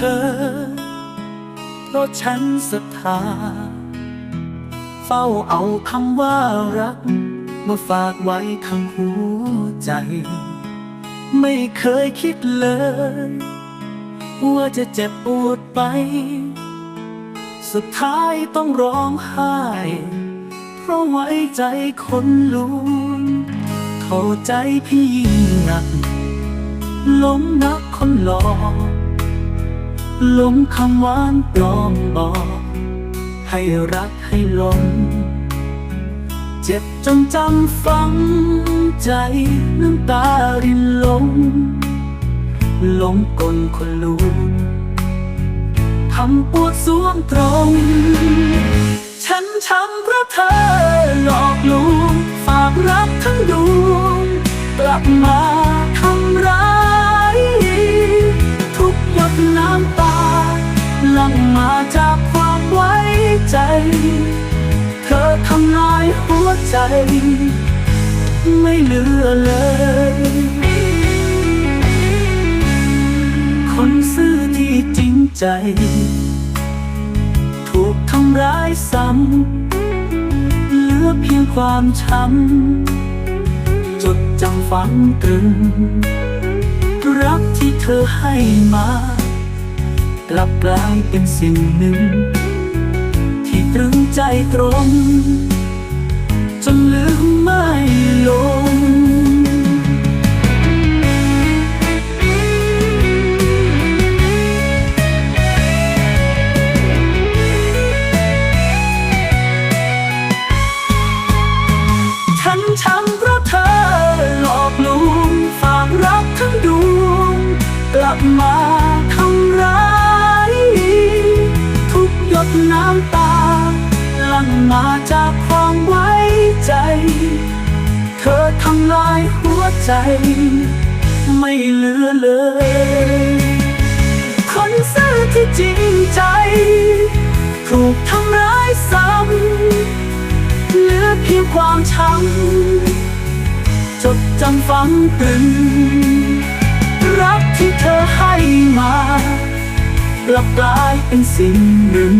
เพราะฉันศรัทธา เฝ้าเอาคำว่ารัก มาฝากไว้ข้างหัวใจ ไม่เคยคิดเลย ว่าจะเจ็บปวดไป สุดท้ายต้องร้องไห้ เพราะไว้ใจคนลุนเข้าใจพี่ยิ่งหนักหลงนักคนหลอก หลงคำหวานปลอมบอก ให้รักให้หลง เจ็บจนจำฝังใจน้ำตารินลงหลงกลคนลูกทำปวดสวงตรง ฉันช้ำเพราะเธอหลอกลวงฝากรักทั้งดวงกลับมา ใจ เธอทำลายหัวใจ ไม่เหลือเลย คนซื่อที่จริงใจ ถูกทำร้ายซ้ำเหลือเพียงความช้ำจดจำฝังตรึง รักที่เธอให้มากลับกลายเป็นสิ่งหนึ่งที่ตรึง ใจตรงจนลืมไม่ลง ฉันช้ำเพราะเธอหลอกลวงฝากรักทั้งดวงกลับมาทำร้าย ทุกหยดน้ำตา มาจากความไว้ใจ เธอทำลายหัวใจ ไม่เหลือเลย คนซื่อที่จริงใจ ถูกทำร้ายซ้ำเหลือเพียงความช้ำจดจำฝังตรึงรักที่เธอให้มากลับกลายเป็นสิ่งหนึ่ง